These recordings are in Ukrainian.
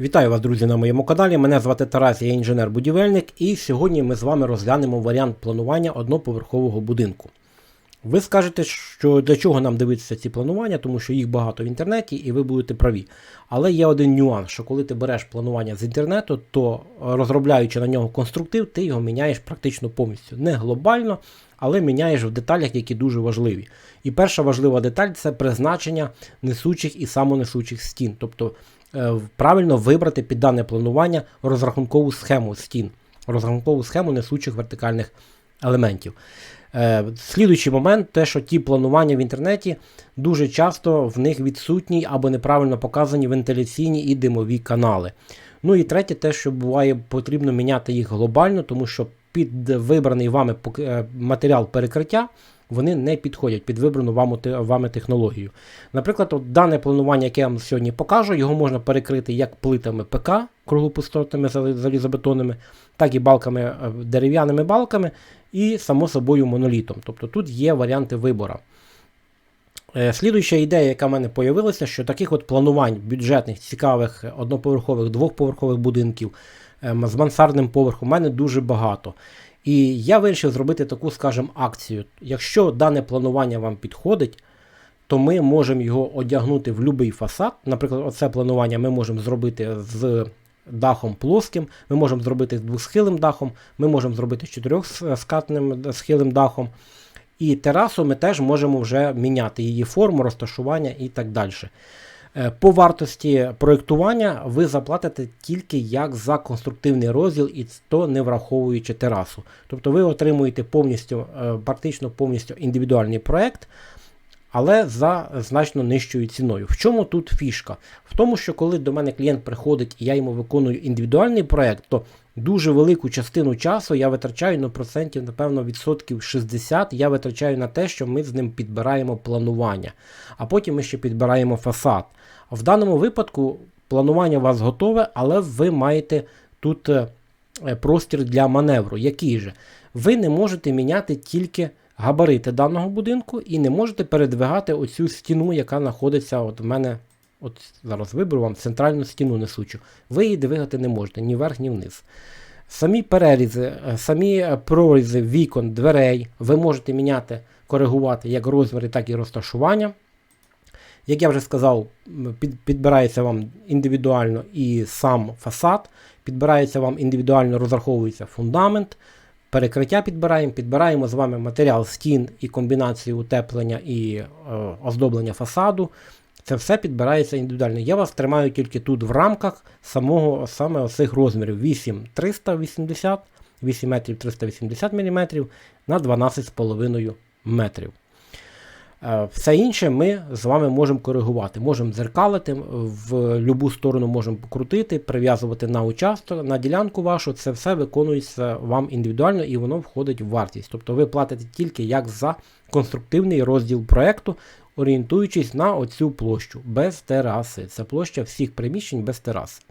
Вітаю вас, друзі, на моєму каналі. Мене звати Тарас, я інженер-будівельник, і сьогодні ми з вами розглянемо варіант планування одноповерхового будинку. Ви скажете, що для чого нам дивитися ці планування, тому що їх багато в інтернеті, і ви будете праві. Але є один нюанс, що коли ти береш планування з інтернету, то розробляючи на нього конструктив, ти його міняєш практично повністю. Не глобально, але міняєш в деталях, які дуже важливі. І перша важлива деталь це призначення несучих і самонесучих стін. Тобто е, правильно вибрати під дане планування розрахункову схему стін, розрахункову схему несучих вертикальних елементів. Е, Слідуючий момент, те, що ті планування в інтернеті дуже часто в них відсутні або неправильно показані вентиляційні і димові канали. Ну і третє, те, що буває, потрібно міняти їх глобально, тому що під вибраний вами е, матеріал перекриття вони не підходять під вибрану вами, технологію. Наприклад, от дане планування, яке я вам сьогодні покажу, його можна перекрити як плитами ПК, круглопустотними залізобетонними, так і балками, е, дерев'яними балками, і, само собою, монолітом. Тобто тут є варіанти вибору. Е, Слідуюча ідея, яка в мене з'явилася, що таких от планувань бюджетних, цікавих, одноповерхових, двохповерхових будинків ем, з мансардним поверхом у мене дуже багато. І я вирішив зробити таку, скажімо, акцію. Якщо дане планування вам підходить, то ми можемо його одягнути в будь-який фасад. Наприклад, оце планування ми можемо зробити з дахом плоским, ми можемо зробити з двосхилим дахом, ми можемо зробити з чотирьохскатним схилим дахом. І терасу ми теж можемо вже міняти її форму, розташування і так далі. Е, По вартості проєктування ви заплатите тільки як за конструктивний розділ, і то не враховуючи терасу. Тобто ви отримуєте повністю, е, практично повністю індивідуальний проєкт, але за значно нижчою ціною. В чому тут фішка? В тому, що коли до мене клієнт приходить і я йому виконую індивідуальний проєкт, то дуже велику частину часу я витрачаю ну, процентів, напевно, відсотків 60 я витрачаю на те, що ми з ним підбираємо планування, а потім ми ще підбираємо фасад. В даному випадку планування у вас готове, але ви маєте тут е, простір для маневру. Який же? Ви не можете міняти тільки габарити даного будинку і не можете передвигати оцю стіну, яка знаходиться от в мене. От зараз виберу вам центральну стіну несучу. Ви її двигати не можете ні вверх, ні вниз. Самі перерізи, е, самі е, прорізи вікон, дверей ви можете міняти, коригувати як розміри, так і розташування. Як я вже сказав, під, підбирається вам індивідуально і сам фасад, підбирається вам індивідуально розраховується фундамент, перекриття підбираємо, підбираємо з вами матеріал стін і комбінацію утеплення і е, оздоблення фасаду. Це все підбирається індивідуально. Я вас тримаю тільки тут в рамках самого саме оцих розмірів 8 380, 8 метрів 380 мм на 12,5 метрів. Е, Все інше ми з вами можемо коригувати. Можемо дзеркалити, в будь-яку сторону можемо покрутити, прив'язувати на участок, на ділянку вашу. Це все виконується вам індивідуально і воно входить в вартість. Тобто ви платите тільки як за конструктивний розділ проєкту, орієнтуючись на оцю площу без тераси. Це площа всіх приміщень без тераси.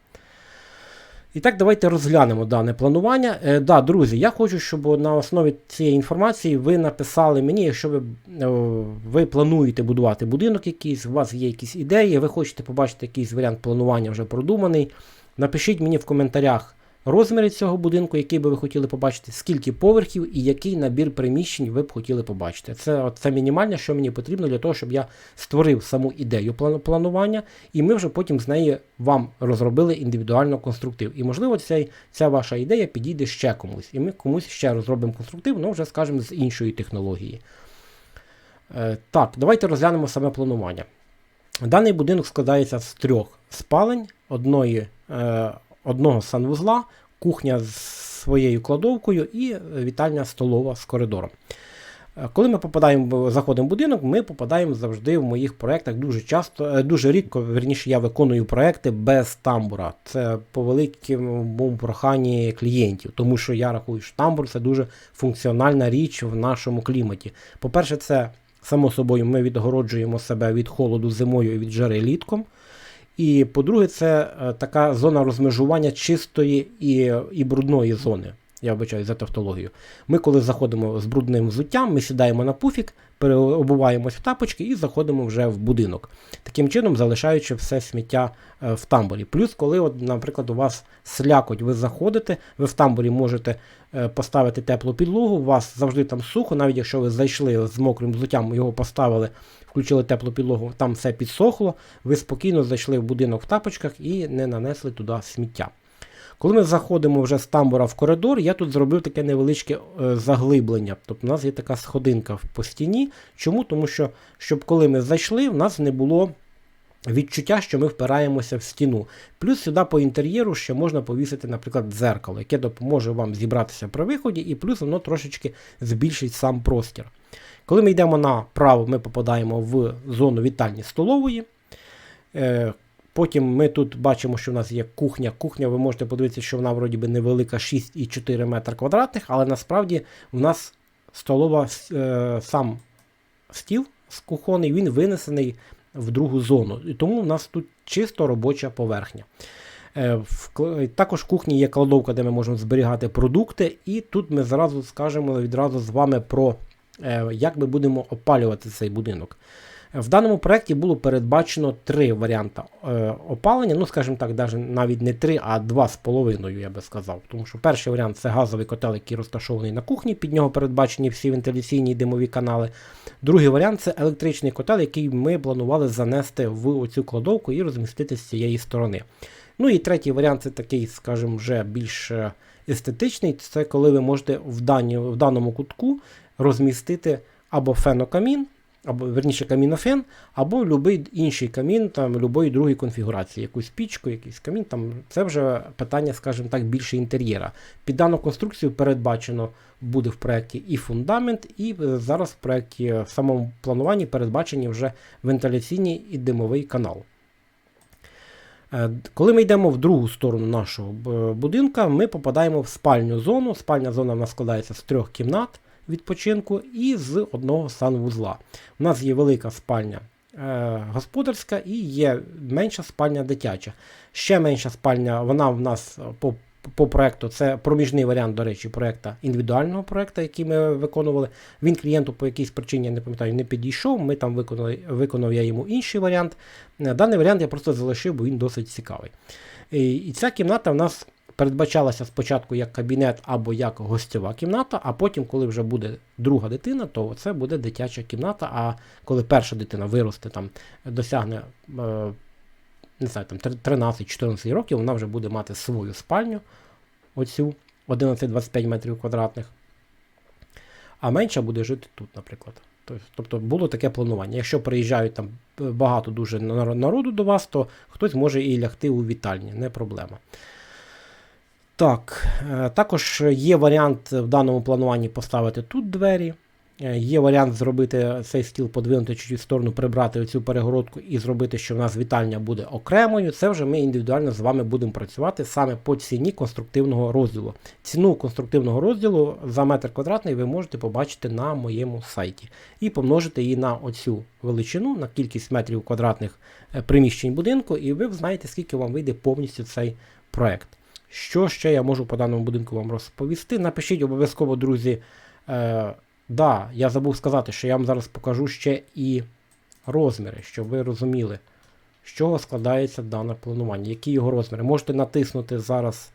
І так, давайте розглянемо дане планування. Е, да, друзі, я хочу, щоб на основі цієї інформації ви написали мені, якщо ви, е, ви плануєте будувати будинок якийсь, у вас є якісь ідеї, ви хочете побачити якийсь варіант планування вже продуманий. Напишіть мені в коментарях розміри цього будинку, який би ви хотіли побачити, скільки поверхів і який набір приміщень ви б хотіли побачити. Це, це мінімальне, що мені потрібно для того, щоб я створив саму ідею планування, і ми вже потім з неї вам розробили індивідуально конструктив. І, можливо, ця, ця ваша ідея підійде ще комусь. І ми комусь ще розробимо конструктив, ну вже, скажімо, з іншої технології. Е, так, давайте розглянемо саме планування. Даний будинок складається з трьох спалень, одної, е, одного санвузла, кухня з своєю кладовкою і е, вітальня столова з коридором. Е, Коли ми попадаємо, заходимо в будинок, ми попадаємо завжди в моїх проєктах дуже часто, е, дуже рідко, верніше, я виконую проекти без тамбура. Це по великому проханні клієнтів, тому що я рахую, що тамбур це дуже функціональна річ в нашому кліматі. По-перше, це само собою ми відгороджуємо себе від холоду зимою і від жари літком. І по-друге, це е, така зона розмежування чистої і, і брудної зони. Я вибачаю за тавтологію. Ми, коли заходимо з брудним взуттям, ми сідаємо на пуфік, переобуваємось в тапочки і заходимо вже в будинок. Таким чином, залишаючи все сміття е, в тамбурі. Плюс, коли, от, наприклад, у вас слякоть, ви заходите, ви в тамбурі можете е, поставити теплу підлогу, у вас завжди там сухо, навіть якщо ви зайшли з мокрим взуттям, його поставили, включили теплу підлогу, там все підсохло, ви спокійно зайшли в будинок в тапочках і не нанесли туди сміття. Коли ми заходимо вже з тамбура в коридор, я тут зробив таке невеличке е, заглиблення. Тобто у нас є така сходинка по стіні. Чому? Тому що, щоб коли ми зайшли, в нас не було відчуття, що ми впираємося в стіну. Плюс сюди по інтер'єру ще можна повісити, наприклад, дзеркало, яке допоможе вам зібратися при виході, і плюс воно трошечки збільшить сам простір. Коли ми йдемо направо, ми попадаємо в зону вітальні столової. Потім ми тут бачимо, що в нас є кухня. Кухня, ви можете подивитися, що вона вроді би невелика 6,4 метра квадратних, але насправді в нас столова е, сам стіл з кухонний, він винесений в другу зону. І тому в нас тут чисто робоча поверхня. Е, також в кухні є кладовка, де ми можемо зберігати продукти. І тут ми зразу скажемо відразу з вами про е, як ми будемо опалювати цей будинок. В даному проєкті було передбачено три варіанти е, опалення. Ну, скажімо так, навіть не три, а два з половиною, я би сказав. Тому що перший варіант це газовий котел, який розташований на кухні, під нього передбачені всі вентиляційні і димові канали. Другий варіант це електричний котел, який ми планували занести в оцю кладовку і розмістити з цієї сторони. Ну і третій варіант це такий, скажімо, вже більш е, естетичний. Це коли ви можете в, дані, в даному кутку розмістити або фенокамін або верніше камінофен, або будь-який інший камін, там будь-якої другої конфігурації, якусь пічку, якийсь камін. Там Це вже питання, скажімо так, більше інтер'єра. Під дану конструкцію передбачено буде в проєкті і фундамент, і е, зараз в проєкті в самому плануванні передбачені вже вентиляційний і димовий канал. Е, коли ми йдемо в другу сторону нашого будинка, ми попадаємо в спальню зону. Спальня зона в нас складається з трьох кімнат відпочинку і з одного санвузла. У нас є велика спальня е, господарська і є менша спальня дитяча. Ще менша спальня, вона в нас по по проекту це проміжний варіант, до речі, проекту індивідуального проекту, який ми виконували. Він клієнту по якійсь причині, я не пам'ятаю, не підійшов. Ми там виконали, виконав я йому інший варіант. Е, даний варіант я просто залишив, бо він досить цікавий. І, і ця кімната в нас передбачалася спочатку як кабінет або як гостьова кімната, а потім, коли вже буде друга дитина, то це буде дитяча кімната. А коли перша дитина виросте, там, досягне е, не знаю, там 13-14 років, вона вже буде мати свою спальню, оцю 11-25 метрів квадратних. А менша буде жити тут, наприклад. Тобто було таке планування. Якщо приїжджають там багато дуже народу до вас, то хтось може і лягти у вітальні, не проблема. Так, е, також є варіант в даному плануванні поставити тут двері. Е, є варіант зробити цей стіл, подвинути чуть в сторону, прибрати оцю перегородку і зробити, що в нас вітальня буде окремою. Це вже ми індивідуально з вами будемо працювати саме по ціні конструктивного розділу. Ціну конструктивного розділу за метр квадратний ви можете побачити на моєму сайті. І помножити її на оцю величину, на кількість метрів квадратних е, приміщень будинку, і ви знаєте, скільки вам вийде повністю цей проект. Що ще я можу по даному будинку вам розповісти? Напишіть обов'язково, друзі. Е, Да, я забув сказати, що я вам зараз покажу ще і розміри, щоб ви розуміли, з чого складається дане планування, які його розміри. Можете натиснути зараз,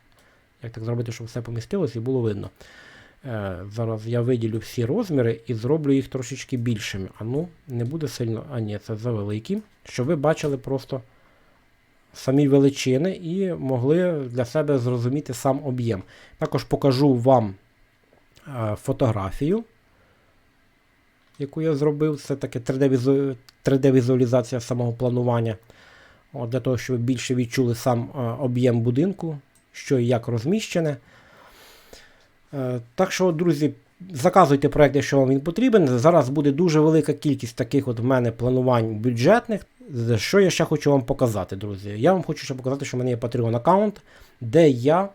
як так зробити, щоб все помістилось і було видно. Е, Зараз я виділю всі розміри і зроблю їх трошечки більшими. А ну, не буде сильно. А ні, це завеликі. Щоб ви бачили просто самі величини і могли для себе зрозуміти сам об'єм. Також покажу вам е, фотографію, яку я зробив. Це таке 3D-візуалізація самого планування. Для того, щоб ви більше відчули сам е, об'єм будинку, що і як розміщене. Е, так що, друзі, заказуйте проєкт, якщо вам він потрібен. Зараз буде дуже велика кількість таких от в мене планувань бюджетних. Що я ще хочу вам показати, друзі? Я вам хочу ще показати, що в мене є Patreon аккаунт, де я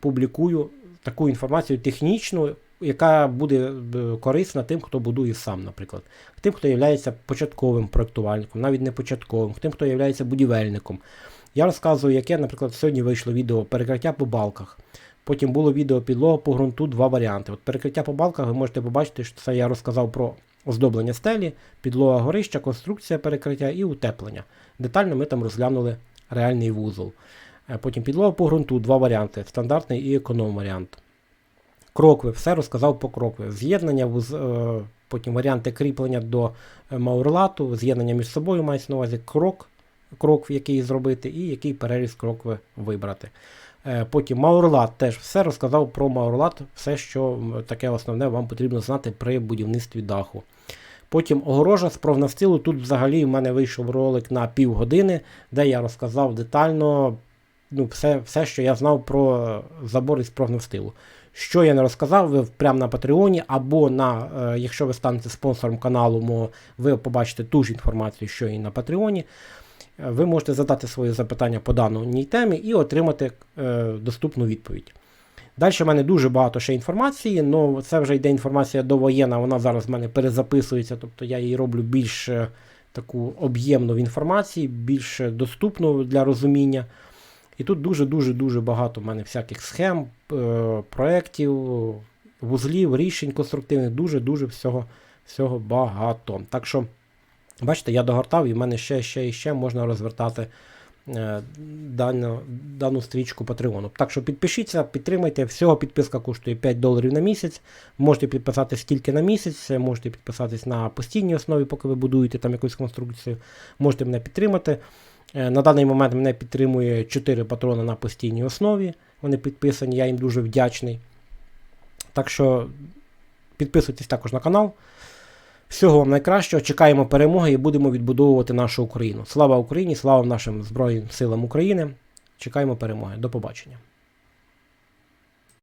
публікую таку інформацію технічну, яка буде е, корисна тим, хто будує сам, наприклад. Тим, хто є початковим проєктувальником, навіть не початковим, тим, хто є будівельником. Я розказую, яке, наприклад, сьогодні вийшло відео перекриття по балках. Потім було відео підлога по ґрунту, два варіанти. От перекриття по балках ви можете побачити, що це я розказав про оздоблення стелі, підлога горища, конструкція перекриття і утеплення. Детально ми там розглянули реальний вузол. Е, Потім підлога по ґрунту, два варіанти: стандартний і економ варіант. Крокви, все розказав по крокви. З'єднання, е, потім варіанти кріплення до е, маурлату, з'єднання між собою мається на увазі крок, крок, який зробити, і який переріз крокви вибрати. Е, Потім Маурлат теж все розказав про Маурлат, все, що таке основне вам потрібно знати при будівництві даху. Потім огорожа з прогностилу. Тут взагалі в мене вийшов ролик на півгодини, де я розказав детально ну, все, все, що я знав про забор із профнастилу. Що я не розказав, ви прямо на Патреоні, або на, е, якщо ви станете спонсором каналу, ви побачите ту ж інформацію, що і на Патреоні. Е, Ви можете задати свої запитання по даній темі і отримати е, доступну відповідь. Далі в мене дуже багато ще інформації, але це вже йде інформація довоєнна, вона зараз в мене перезаписується, тобто я її роблю більш таку об'ємну в інформації, більш доступну для розуміння. І тут дуже-дуже-дуже багато в мене всяких схем, е, проєктів, вузлів, рішень конструктивних, дуже-дуже всього, всього багато. Так що, бачите, я догортав і в мене ще, ще і ще можна розвертати е, дану, дану стрічку Patreon. Так що підпишіться, підтримайте. Всього підписка коштує 5 доларів на місяць. Можете підписатись тільки на місяць, можете підписатись на постійній основі, поки ви будуєте там якусь конструкцію. Можете мене підтримати. Е, На даний момент мене підтримує 4 патрони на постійній основі. Вони підписані, я їм дуже вдячний. Так що підписуйтесь також на канал. Всього вам найкращого. Чекаємо перемоги і будемо відбудовувати нашу Україну. Слава Україні! Слава нашим Збройним силам України! Чекаємо перемоги. До побачення.